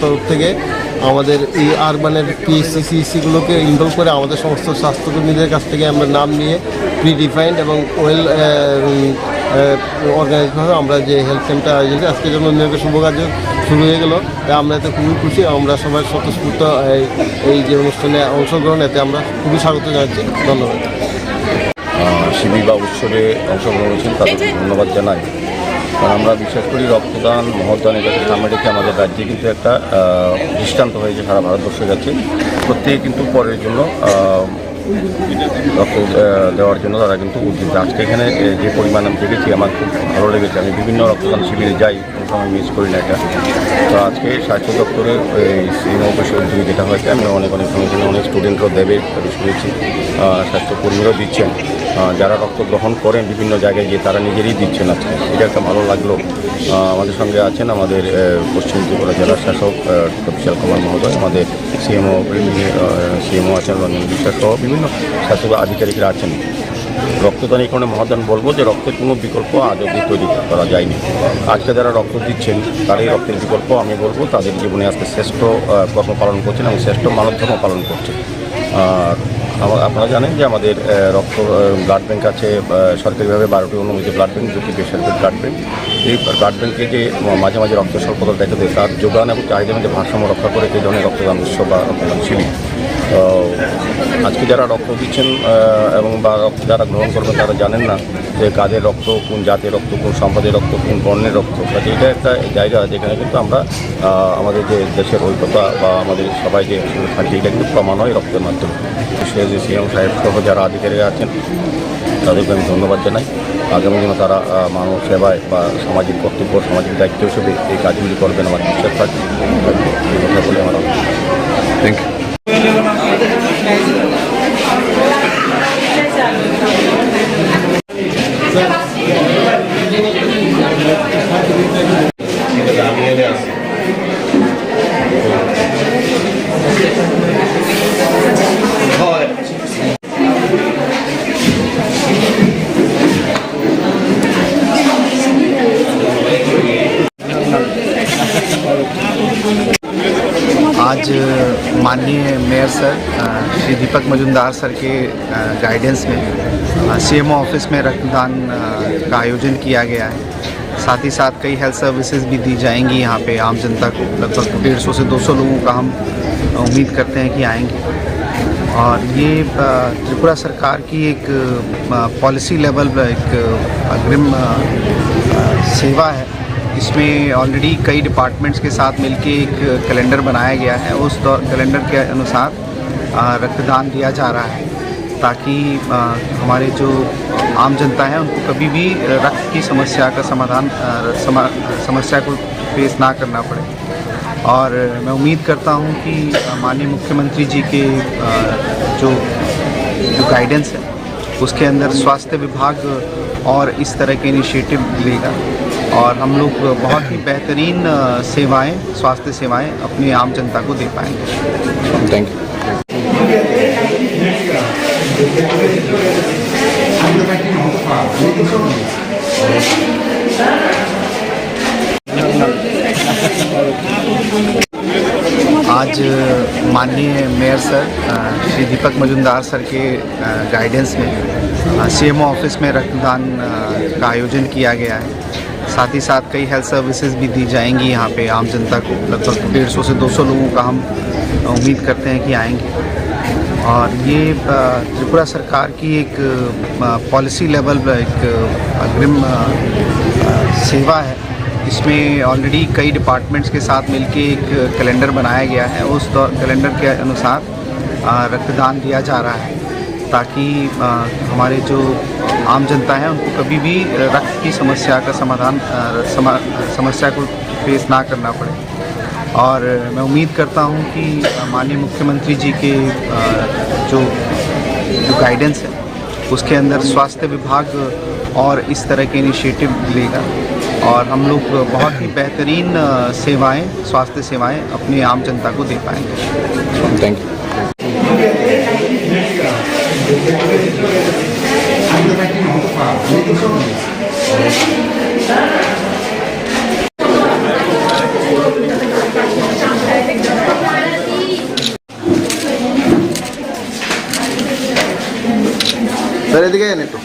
তরফ থেকে আমাদের এই আরবানের পিএসসিসিগুলোকে ইনভলভ করে আমাদের সমস্ত স্বাস্থ্যকর্মীদের কাছ থেকে আমরা নাম নিয়ে প্রি ডিফাইন্ড এবং ওয়েল অর্গানাইজভাবে আমরা যে হেলথ ক্যাম্পটা আয়োজন করি আজকে জন্য নিয়োগের শুভ কার্য শুরু হয়ে গেলো। আমরা এতে খুবই খুশি আমরা সবাই স্বতঃস্ফূর্ত এই- যে অনুষ্ঠানে অংশগ্রহণ, এতে আমরা খুবই স্বাগত জানাচ্ছি। ধন্যবাদ। শিবির বা উৎসবে অংশগ্রহণ করেছেন তাদেরকে ধন্যবাদ জানাই। কারণ আমরা বিশ্বাস করি রক্তদান মহদান এটাকে সামনে রেখে আমাদের রাজ্যে কিন্তু একটা দৃষ্টান্ত হয়েছে সারা ভারতবর্ষের কাছে প্রত্যেকে কিন্তু পরের জন্য রক্ত দেওয়ার জন্য তারা কিন্তু উদ্যোগ আজকে এখানে যে পরিমাণ আমি দেখেছি, আমার খুব ভালো লেগেছে। আমি বিভিন্ন রক্তদান শিবিরে যাই কোনো সময় মিস করি না এটা। তো আজকে স্বাস্থ্য দপ্তরের, এই অফিসের উদ্যোগে যেটা হয়েছে, আমি অনেক অনেক সঙ্গে অনেক স্টুডেন্টরাও দেবে আমি শুনেছি স্বাস্থ্যকর্মীরাও দিচ্ছেন। যারা রক্ত গ্রহণ করেন বিভিন্ন জায়গায় গিয়ে, তারা নিজেরই দিচ্ছেন আজকে। এটা একটা ভালো লাগল। আমাদের সঙ্গে আছেন আমাদের পশ্চিম ত্রিপুরা জেলার শাসক বিশাল কুমার মহোদয়, আমাদের সিএমও সিএমও আছেন রঞ্জন বিশ্বাস সহ বিভিন্ন স্বাস্থ্য আধিকারিকরা আছেন। রক্তদান কারণে মহাদান বলব যে রক্তের কোনো বিকল্প আজ অব্দি তৈরি করা যায়নি। আজকে যারা রক্ত দিচ্ছেন, তারই রক্তের বিকল্প আমি বলব। তাদের জীবনে আজকে শ্রেষ্ঠ কর্ম পালন করছেন এবং শ্রেষ্ঠ মানবধর্ম পালন করছেন। আর আপনারা জানেন যে আমাদের রক্ত ব্লাড ব্যাঙ্ক আছে সরকারিভাবে বারোটি অনুমোদিত ব্লাড ব্যাঙ্ক দুটি বেসরকারি ব্লাড ব্যাঙ্ক এই ব্লাড ব্যাঙ্কে যে মাঝে মাঝে রক্ত স্বল্পতা দেখা দেয়, তার যোগান এবং চাহিদা মধ্যে ভারসাম্য রক্ষা করে এই ধরনের রক্তদান উৎসব বা রক্তদান শিবির। আজকে যারা রক্ত দিচ্ছেন এবং বা রক্ত যারা গ্রহণ করবেন, তারা জানেন না যে কাদের রক্ত, কোন জাতের রক্ত, কোন সম্পদের রক্ত, কোন বর্ণের রক্ত। কাজে এটা একটা জায়গা যেখানে কিন্তু আমরা আমাদের যে দেশের ঐক্যতা বা আমাদের সবাই যে থাকি, এটা কিন্তু প্রমাণ হয় রক্তের মাধ্যমে। সে যে সিএম সাহেব সহ যারা আধিকারিক আছেন, তাদেরকে আমি ধন্যবাদ জানাই। আগামী দিনে তারা মানব সেবায় বা সামাজিক কর্তব্য, সামাজিক দায়িত্ব হিসেবে এই কাজগুলি করবেন আমার বিশ্বাস থাকে এই কথা বলে আমার thank you Deepak Majumdar sir के गाइडेंस में सीएमओ ऑफ़िस में रक्तदान का आयोजन किया गया है। साथ ही साथ कई हेल्थ सर्विसेज़ भी दी जाएँगी यहाँ पे। आम जनता को लगभग डेढ़ सौ से 200 लोगों का हम उम्मीद करते हैं कि आएँगे। और ये त्रिपुरा सरकार की एक पॉलिसी लेवल एक अग्रिम सेवा है। इसमें ऑलरेडी कई डिपार्टमेंट्स के साथ मिलके एक कैलेंडर बनाया गया है। उस कैलेंडर के अनुसार रक्तदान दिया जा रहा है ताकि हमारे जो आम जनता है उनको कभी भी रक्त की समस्या का समाधान समा, समस्या को फेस ना करना पड़े। और मैं उम्मीद करता हूँ कि माननीय मुख्यमंत्री जी के जो जो गाइडेंस है उसके अंदर स्वास्थ्य विभाग और इस तरह के इनिशिएटिव लेगा और हम लोग बहुत ही बेहतरीन सेवाएँ स्वास्थ्य सेवाएँ अपनी आम जनता को दे पाएँगे। थैंक यू आज माननीय mayor sir Shri Deepak Majumdar sir के गाइडेंस में सीएमओ ऑफ़िस में रक्तदान का आयोजन किया गया है। साथ ही साथ कई हेल्थ सर्विसेज़ भी दी जाएँगी यहाँ पे आम जनता को। लगभग डेढ़ सौ से 200 लोगों का हम उम्मीद करते हैं कि आएँगे। और ये त्रिपुरा सरकार की एक पॉलिसी लेवल पर एक अग्रिम सेवा है। इसमें ऑलरेडी कई डिपार्टमेंट्स के साथ मिलके एक कैलेंडर बनाया गया है। उस कैलेंडर के अनुसार रक्तदान दिया जा रहा है ताकि हमारे जो आम जनता है उनको कभी भी रक्त की समस्या का समाधान समा, समस्या को फेस ना करना पड़े। और मैं उम्मीद करता हूँ कि माननीय मुख्यमंत्री जी के जो जो गाइडेंस है उसके अंदर स्वास्थ्य विभाग और इस तरह के इनिशिएटिव लेगा। और हम लोग बहुत ही बेहतरीन सेवाएँ स्वास्थ्य सेवाएँ अपनी आम जनता को दे पाएँगे। थैंक यू স্যার এদিকে একটু।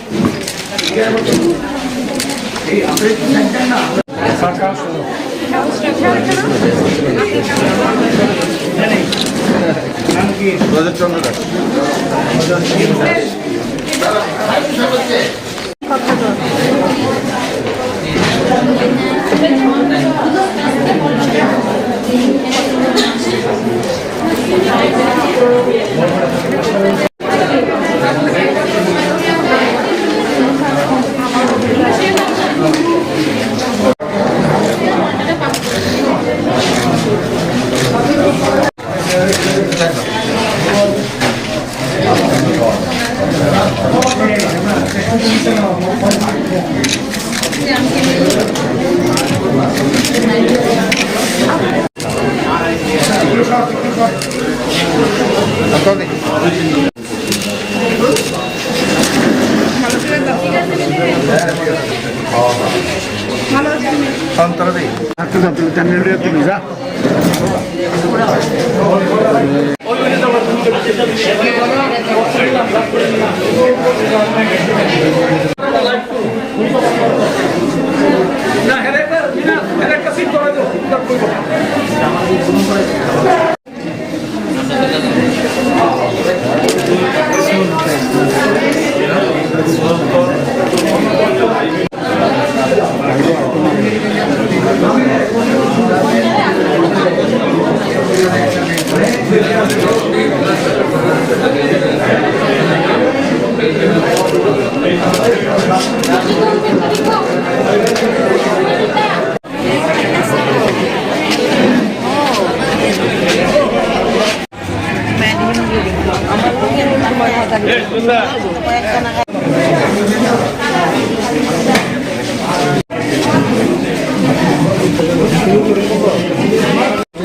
जातील त्या निर्णय तुम्ही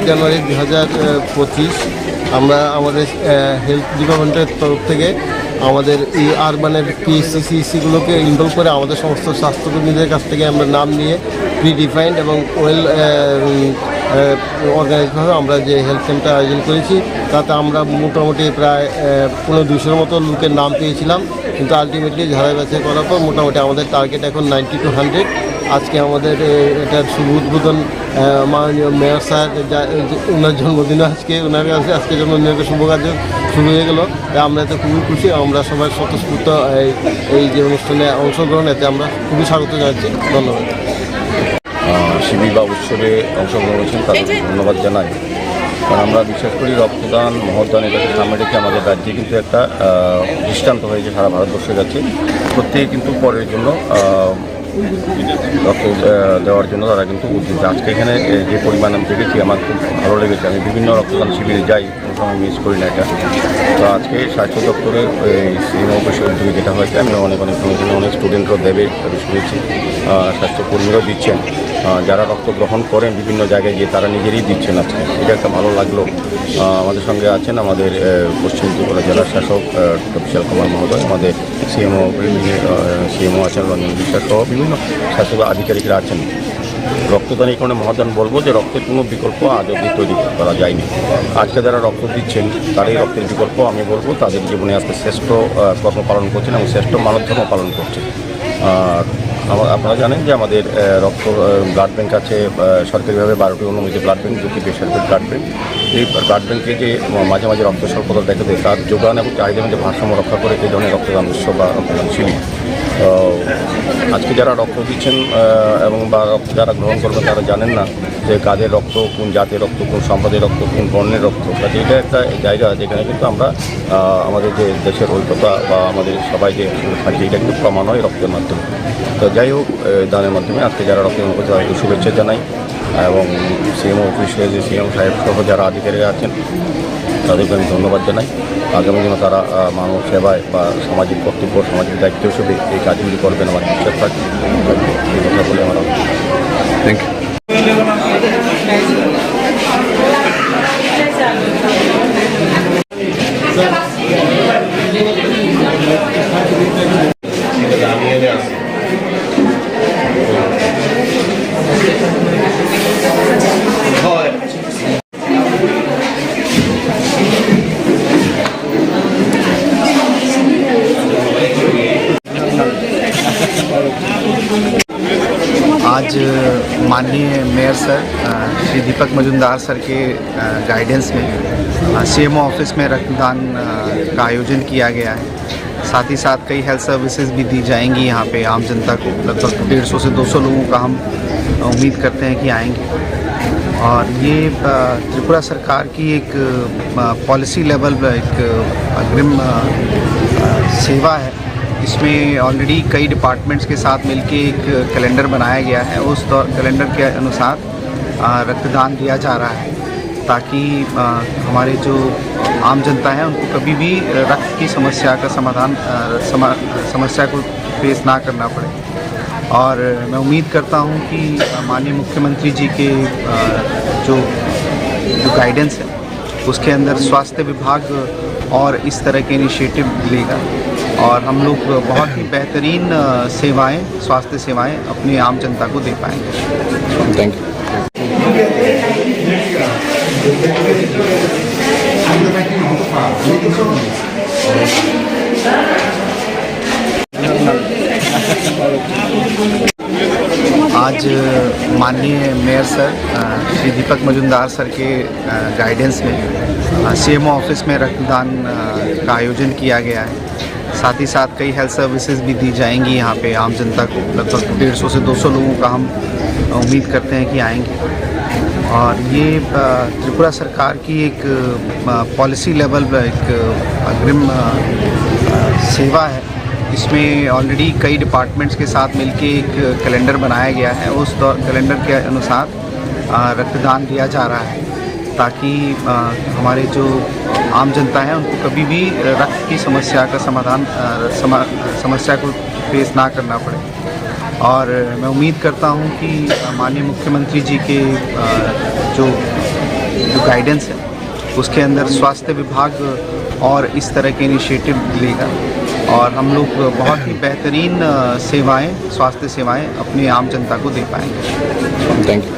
জানুয়ারি দু হাজার পঁচিশ। আমরা আমাদের হেলথ ডিপার্টমেন্টের তরফ থেকে আমাদের এই আরবানের পিএসসিসিগুলোকে ইনভলভ করে আমাদের সমস্ত স্বাস্থ্যকর্মীদের কাছ থেকে আমরা নাম নিয়ে প্রি ডিফাইন্ড এবং ওয়েল অর্গানাইজভাবে আমরা যে হেলথ ক্যাম্পটা আয়োজন করেছি, তাতে আমরা মোটামুটি প্রায় পনেরো দুশোর মতো লোকের নাম পেয়েছিলাম। কিন্তু আলটিমেটলি ঝাড়াই বাছাই করার পর মোটামুটি আমাদের টার্গেট এখন নাইনটি টু হান্ড্রেড আজকে আমাদের এটার শুভ উদ্বোধন মাননীয় মেয়র স্যার যা- যে ওনার জন্মদিন আজকে ওনার কাছে আজকে জন্মদিনের শুভ কার্য শুরু হয়ে গেল। আমরা এতে খুবই খুশি আমরা সবাই স্বতঃস্ফূর্ত এই- এই যে অনুষ্ঠানে অংশগ্রহণ এতে আমরা খুবই স্বাগত জানাচ্ছি। ধন্যবাদ। শিবির বা উৎসবে অংশগ্রহণ করেছেন তাদের ধন্যবাদ জানাই। কারণ আমরা বিশ্বাস করি রক্তদান মহদান এটাকে সামনে রেখে আমাদের রাজ্যে কিন্তু একটা দৃষ্টান্ত হয়েছে সারা ভারতবর্ষের কাছে প্রত্যেকে কিন্তু পরের জন্য রক্ত দেওয়ার জন্য তারা কিন্তু উদ্যোগ আজকে এখানে যে পরিমাণ আমি দেখেছি, আমার খুব ভালো লেগেছে। আমি বিভিন্ন রক্তদান শিবিরে যাই, কোনো সময় মিস করি না এটা। তো আজকে স্বাস্থ্য দপ্তরের অফিসের উদ্যোগে যেটা হয়েছে, আমি অনেক অনেক অনেক স্টুডেন্টরাও দেবে, আমি শুনেছি। স্বাস্থ্যকর্মীরাও দিচ্ছেন। যারা রক্ত গ্রহণ করেন বিভিন্ন জায়গায় গিয়ে, তারা নিজেরই দিচ্ছেন আজকে। এটা একটা ভালো লাগল। আমাদের সঙ্গে আছেন আমাদের পশ্চিম ত্রিপুরা জেলার শাসক বিশাল কুমার মহোদয়, আমাদের সিএমও সিএমও আছেন রঞ্জন বিশ্বাস সহ বিভিন্ন শাসক আধিকারিকরা আছেন। রক্তদান এই কারণে মহাদান বলব যে রক্তের কোনো বিকল্প আজ অবধি তৈরি করা যায়নি। আজকে যারা রক্ত দিচ্ছেন, তারাই রক্তের বিকল্প আমি বলব, তাদের জীবনে আজকে শ্রেষ্ঠ কর্ম পালন করছেন এবং শ্রেষ্ঠ মানব ধর্ম পালন করছেন। আর আপনারা জানেন যে আমাদের রক্ত ব্লাড ব্যাঙ্ক আছে সরকারিভাবে বারোটি অনুমোদিত ব্লাড ব্যাঙ্ক দুটি বেসরকারি ব্লাড ব্যাঙ্ক এই ব্লাড ব্যাঙ্কে যে মাঝে মাঝে রক্ত স্বল্পতা দেখা দেয়, তার যোগান এবং চাহিদা মধ্যে ভারসাম্য রক্ষা করে এই ধরনের রক্তদান উৎসব বা রক্তদান শিবির। আজকে যারা রক্ত দিচ্ছেন এবং বা রক্ত যারা গ্রহণ করবেন, তারা জানেন না যে কাদের রক্ত, কোন জাতের রক্ত, কোন সম্পদের রক্ত, কোন বর্ণের রক্ত। কাজে এটা একটা জায়গা যেখানে কিন্তু আমরা আমাদের যে দেশের ঐক্যতা বা আমাদের সবাই যে থাকি এটা কিন্তু প্রমাণ হয় রক্তের মাধ্যমে। তো যাই হোক দানের মাধ্যমে আজকে যারা তাদেরকে শুভেচ্ছা জানাই। এবং সিএম অফিসে যে সিএম সাহেব সহ যারা আধিকারিক আছেন, তাদেরকে আমি ধন্যবাদ জানাই। আগামী দিনে তারা মানব সেবায় বা সামাজিক কর্তব্য, সামাজিক দায়িত্ব হিসেবে এই কাজগুলি করবেন আমার বিশ্বাস থাকবে। এই কথা বলে আমার থ্যাংক ইউ माननीय mayor sir Shri Deepak Majumdar sir के गाइडेंस में सीएमओ ऑफ़िस में रक्तदान का आयोजन किया गया है। साथ ही साथ कई हेल्थ सर्विसेज़ भी दी जाएँगी यहाँ पे आम जनता को। लगभग डेढ़ सौ से दो सौ लोगों का हम उम्मीद करते हैं कि आएँगे। और ये त्रिपुरा सरकार की एक पॉलिसी लेवल एक अग्रिम सेवा है। इसमें ऑलरेडी कई डिपार्टमेंट्स के साथ मिलके एक कैलेंडर बनाया गया है। उस कैलेंडर के अनुसार रक्तदान दिया जा रहा है ताकि हमारे जो आम जनता है उनको कभी भी रक्त की समस्या का समाधान समा, समस्या को फेस ना करना पड़े। और मैं उम्मीद करता हूँ कि माननीय मुख्यमंत्री जी के जो जो गाइडेंस है उसके अंदर स्वास्थ्य विभाग और इस तरह के इनिशिएटिव लेगा और हम लोग बहुत ही बेहतरीन सेवाएँ स्वास्थ्य सेवाएँ अपनी आम जनता को दे पाएँगे। थैंक यू आज माननीय mayor sir Shri Deepak Majumdar sir के गाइडेंस में सीएमओ ऑफ़िस में रक्तदान का आयोजन किया गया है। साथ ही साथ कई हेल्थ सर्विसेज़ भी दी जाएँगी यहाँ पे आम जनता को। लगभग डेढ़ सौ से दो सौ लोगों का हम उम्मीद करते हैं कि आएँगे। और ये त्रिपुरा सरकार की एक पॉलिसी लेवल एक अग्रिम सेवा है। इसमें ऑलरेडी कई डिपार्टमेंट्स के साथ मिलके एक कैलेंडर बनाया गया है। उस कैलेंडर के अनुसार रक्तदान दिया जा रहा है ताकि हमारे जो आम जनता है उनको कभी भी रक्त की समस्या का समाधान समा, समस्या को फेस ना करना पड़े। और मैं उम्मीद करता हूँ कि माननीय मुख्यमंत्री जी के जो जो गाइडेंस है उसके अंदर स्वास्थ्य विभाग और इस तरह के इनिशिएटिव लेगा और हम लोग बहुत ही बेहतरीन सेवाएँ स्वास्थ्य सेवाएँ अपनी आम जनता को दे पाएँगे। थैंक यू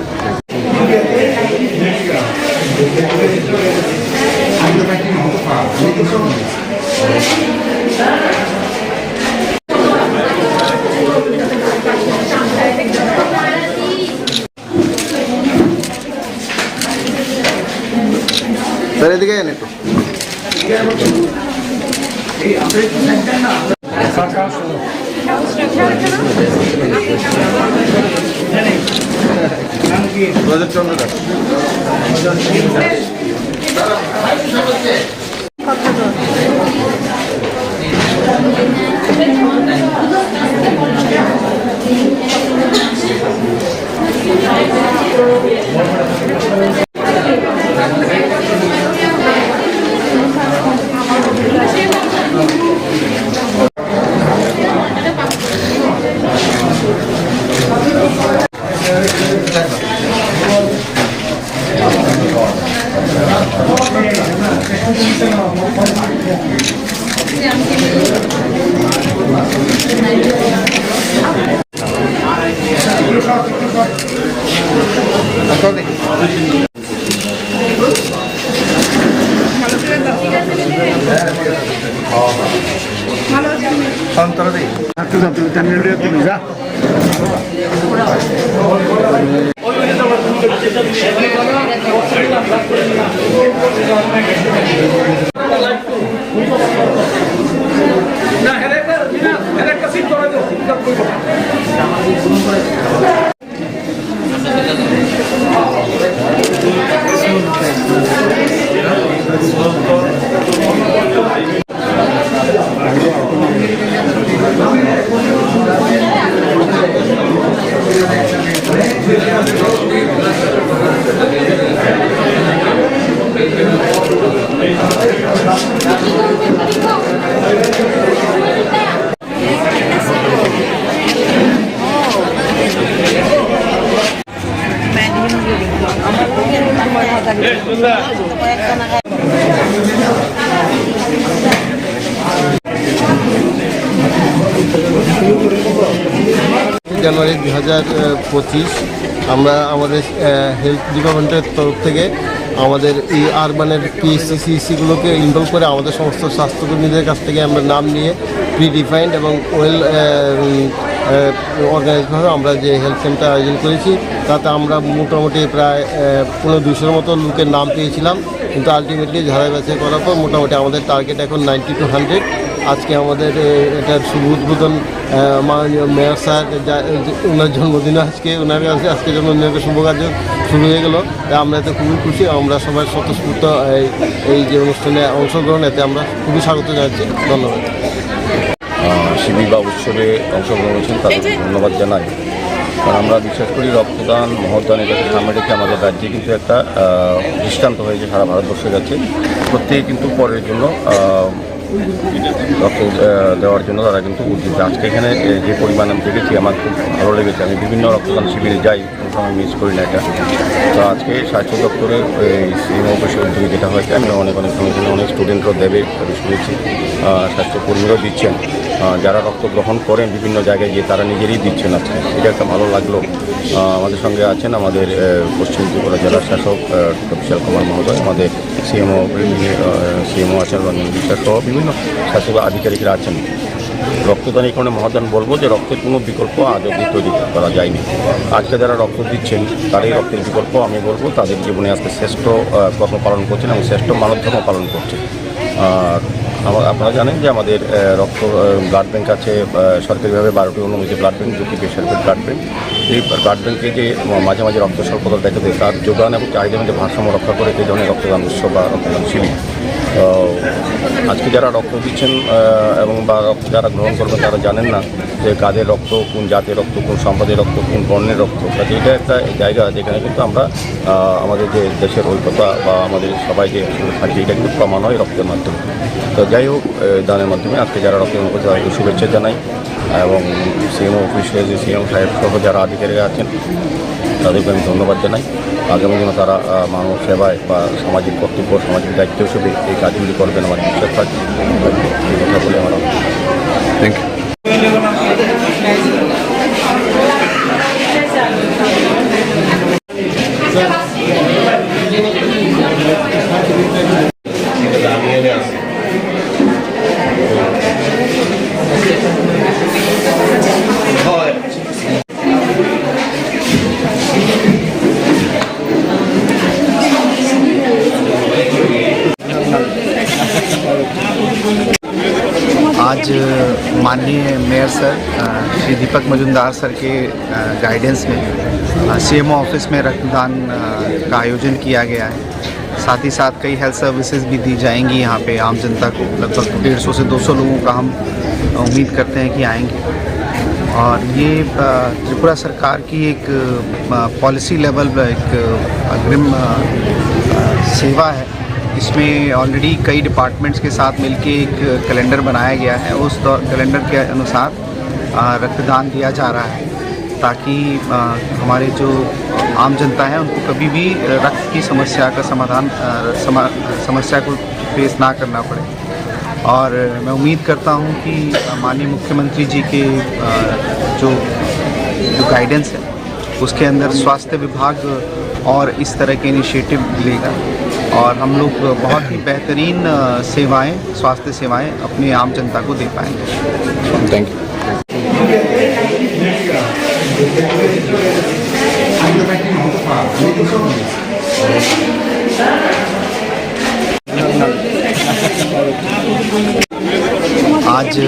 স্যার এদিকে এনে একটু। Project Chandra തങ്ങളുടെ পঁচিশ। আমরা আমাদের হেলথ ডিপার্টমেন্টের তরফ থেকে আমাদের এই আরবানের পিএসসিসিগুলোকে ইনভলভ করে আমাদের সমস্ত স্বাস্থ্যকর্মীদের কাছ থেকে আমরা নাম নিয়ে প্রি ডিফাইন্ড এবং ওয়েল অর্গানাইজভাবে আমরা যে হেলথ ক্যাম্পটা আয়োজন করেছি, তাতে আমরা মোটামুটি প্রায় পনেরো দুশোর মতো লোকের নাম পেয়েছিলাম। কিন্তু আলটিমেটলি ঝাড়াই বাছাই করার পর মোটামুটি আমাদের টার্গেট এখন নাইনটি টু হান্ড্রেড আজকে আমাদের এটার শুভ উদ্বোধন মাননীয় মেয়র স্যার যা- ওনার জন্মদিন আজকে ওনার কাছে আজকে জন্মদিনের শুভ কার্য শুরু হয়ে গেলো। আমরা এতে খুবই খুশি আমরা সবাই স্বতঃস্ফূর্ত এই এই যে অনুষ্ঠানে অংশগ্রহণ এতে আমরা খুবই স্বাগত জানাচ্ছি। ধন্যবাদ। শিবির বা উৎসবে অংশগ্রহণ করেছেন তাদেরকে ধন্যবাদ জানাই। কারণ আমরা বিশ্বাস করি রক্তদান মহদান এটাকে সামনে রেখে আমাদের রাজ্যে কিন্তু একটা দৃষ্টান্ত হয়েছে সারা ভারতবর্ষের কাছে প্রত্যেকে কিন্তু পরের জন্য রক্ত দেওয়ার জন্য তারা কিন্তু উদ্যোগ আজকে এখানে যে পরিমাণ আমি দেখেছি, আমার খুব ভালো লেগেছে। আমি বিভিন্ন রক্তদান শিবিরে যাই সময় মিস করি না এটা। তো আজকে স্বাস্থ্য দপ্তরের এই অফিসের উদ্যোগে যেটা হয়েছে, আমি অনেক অনেক সময় অনেক স্টুডেন্টরাও দেবে আমি শুনেছি স্বাস্থ্যকর্মীরাও দিচ্ছেন। যারা রক্ত গ্রহণ করেন বিভিন্ন জায়গায় গিয়ে, তারা নিজেরই দিচ্ছেন আজকে। এটা একটা ভালো লাগল। আমাদের সঙ্গে আছেন আমাদের পশ্চিম ত্রিপুরা জেলার শাসক বিশাল কুমার মহোদয়। আমাদের সিএমও সিএমও আছেন রঞ্জন বিশ্বাস সহ বিভিন্ন স্বাস্থ্য আধিকারিকরা আছেন। রক্তদান কারণে মহাদান বলব যে রক্তের কোনো বিকল্প আজ অব্দি তৈরি করা যায়নি। আজকে যারা রক্ত দিচ্ছেন, তারই রক্তের বিকল্প, আমি বলব তাদের জীবনে আজকে শ্রেষ্ঠ কর্ম পালন করছেন এবং শ্রেষ্ঠ মানবধর্ম পালন করছেন। আর আমার আপনারা জানেন যে আমাদের রক্ত ব্লাড ব্যাঙ্ক আছে সরকারিভাবে বারোটি অনুমোদিত ব্লাড ব্যাঙ্ক দুটি বেসরকারি ব্লাড ব্যাঙ্ক এই ব্লাড ব্যাঙ্কে যে মাঝে মাঝে রক্ত স্বল্পতা দেখা দেয়, তার যোগান এবং চাহিদা মধ্যে ভারসাম্য রক্ষা করে এই ধরনের রক্তদান উৎসব বা রক্তদান শিবির। আজকে যারা রক্ত দিচ্ছেন এবং বা রক্ত যারা গ্রহণ করবেন, তারা জানেন না যে কাদের রক্ত, কোন জাতের রক্ত, কোন সম্পদের রক্ত, কোন বর্ণের রক্ত। কাজে এটা একটা জায়গা যেখানে কিন্তু আমরা আমাদের যে দেশের ঐক্যতা বা আমাদের সবাই যে থাকি এটা কিন্তু প্রমাণ হয় রক্তের মাধ্যমে। তো যাই হোক দানের মাধ্যমে আজকে যারা রক্তদান করছে তাদেরকে শুভেচ্ছা জানাই, এবং সিএমও অফিসে যে সিএম সাহেব সহ যারা আধিকারিক আছেন, তাদেরকে আমি ধন্যবাদ জানাই। আগামী দিনে তারা মানব সেবায় বা সামাজিক কর্তব্য, সামাজিক দায়িত্ব হিসেবে এই কাজগুলি করবেন আমার বিশ্বাস থাকে এই কথা বলে আমার থ্যাংক ইউ आज माननीय mayor sir Shri Deepak Majumdar sir के गाइडेंस में सीएमओ ऑफ़िस में रक्तदान का आयोजन किया गया है। साथ ही साथ कई हेल्थ सर्विसेज़ भी दी जाएँगी यहाँ पे आम जनता को। लगभग डेढ़ सौ से 200 लोगों का हम उम्मीद करते हैं कि आएँगे। और ये त्रिपुरा सरकार की एक पॉलिसी लेवल पर एक अग्रिम सेवा है। इसमें ऑलरेडी कई डिपार्टमेंट्स के साथ मिलके एक कैलेंडर बनाया गया है। उस कैलेंडर के अनुसार रक्तदान दिया जा रहा है ताकि हमारे जो आम जनता है उनको कभी भी रक्त की समस्या का समाधान समा, समस्या को फेस ना करना पड़े। और मैं उम्मीद करता हूँ कि माननीय मुख्यमंत्री जी के जो जो गाइडेंस है उसके अंदर स्वास्थ्य विभाग और इस तरह के इनिशिएटिव लेगा। और हम लोग बहुत ही बेहतरीन सेवाएँ स्वास्थ्य सेवाएँ अपने आम जनता को दे पाएँगे। थैंक यू आज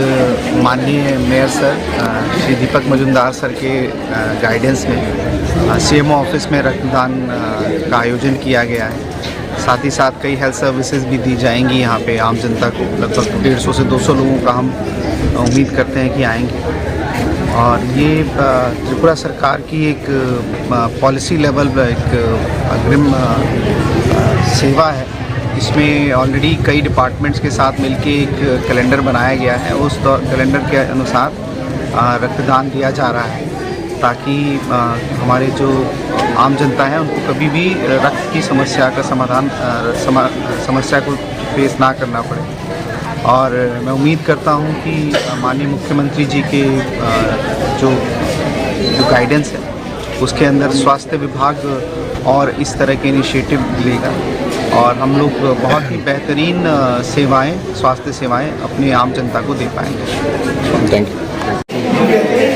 माननीय mayor sir Shri Deepak Majumdar sir के गाइडेंस में सीएमओ ऑफ़िस में रक्तदान का आयोजन किया गया है। साथ ही साथ कई हेल्थ सर्विसेज़ भी दी जाएँगी यहाँ पे आम जनता को। लगभग डेढ़ सौ से 200 लोगों का हम उम्मीद करते हैं कि आएँगे। और ये त्रिपुरा सरकार की एक पॉलिसी लेवल एक अग्रिम सेवा है। इसमें ऑलरेडी कई डिपार्टमेंट्स के साथ मिलके एक कैलेंडर बनाया गया है। उस कैलेंडर के अनुसार रक्तदान दिया जा रहा है। ताकि हमारे जो आम जनता है उनको कभी भी रक्त की समस्या का समाधान समा, समस्या को फेस ना करना पड़े। और मैं उम्मीद करता हूँ कि माननीय मुख्यमंत्री जी के जो जो गाइडेंस है उसके अंदर स्वास्थ्य विभाग और इस तरह के इनिशिएटिव लेगा। और हम लोग बहुत ही बेहतरीन सेवाएँ स्वास्थ्य सेवाएँ अपने आम जनता को दे पाएँगे। Thank you